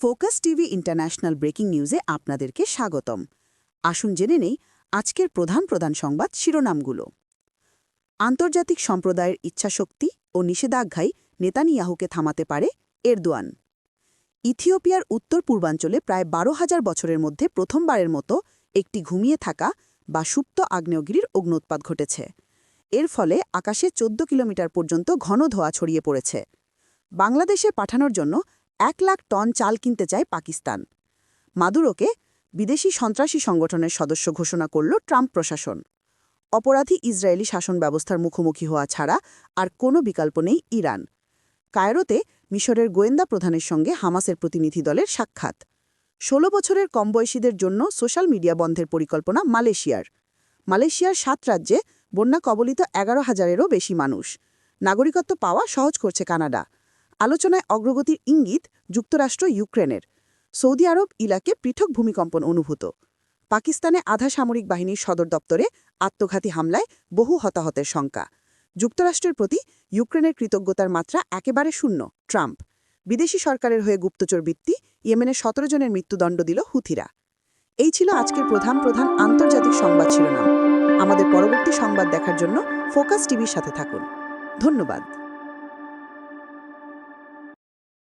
Focus TV international breaking নিউজে আপনাদেরকে স্বাগতম। আসুন জেনে নেই আজকের প্রধান প্রধান সংবাদ শিরোনামগুলো। আন্তর্জাতিক সম্প্রদায়ের ইচ্ছাশক্তি ও নিষেধাজ্ঞাই নেতানিয়াহুকে থামাতে পারে এরদোয়ান। ইথিওপিয়ার উত্তর পূর্বাঞ্চলে প্রায় বারো হাজার বছরের মধ্যে প্রথমবারের মতো একটি ঘুমিয়ে থাকা বা সুপ্ত আগ্নেয়গিরির অগ্নোৎপাত ঘটেছে। এর ফলে আকাশে চোদ্দ কিলোমিটার পর্যন্ত ঘন ধোয়া ছড়িয়ে পড়েছে। বাংলাদেশে পাঠানোর জন্য এক লাখ টন চাল কিনতে চায় পাকিস্তান। মাদুরোকে বিদেশি সন্ত্রাসী সংগঠনের সদস্য ঘোষণা করল ট্রাম্প প্রশাসন। অপরাধী ইসরায়েলি শাসন ব্যবস্থার মুখোমুখি হওয়া ছাড়া আর কোনো বিকল্প নেই ইরান। কায়রোতে মিশরের গোয়েন্দা প্রধানের সঙ্গে হামাসের প্রতিনিধি দলের সাক্ষাৎ। ষোলো বছরের কম বয়সীদের জন্য সোশ্যাল মিডিয়া বন্ধের পরিকল্পনা মালয়েশিয়ার। মালয়েশিয়ার সাত রাজ্যে বন্যা কবলিত এগারো হাজারেরও বেশি মানুষ। নাগরিকত্ব পাওয়া সহজ করছে কানাডা। আলোচনায় অগ্রগতির ইঙ্গিত যুক্তরাষ্ট্র ইউক্রেনের। সৌদি আরব ইলাকে পৃথক ভূমিকম্পন অনুভূত। পাকিস্তানে আধা সামরিক বাহিনীর সদর দপ্তরে আত্মঘাতী হামলায় বহু হতাহতের শঙ্কা। যুক্তরাষ্ট্রের প্রতি ইউক্রেনের কৃতজ্ঞতার মাত্রা একেবারে শূন্য, ট্রাম্প। বিদেশি সরকারের হয়ে গুপ্তচর বৃত্তি, ইয়েমেনের সতেরো জনের মৃত্যুদণ্ড দিল হুথিরা। এই ছিল আজকের প্রধান প্রধান আন্তর্জাতিক সংবাদ শিরোনাম। আমাদের পরবর্তী সংবাদ দেখার জন্য ফোকাস টিভির সাথে থাকুন। ধন্যবাদ।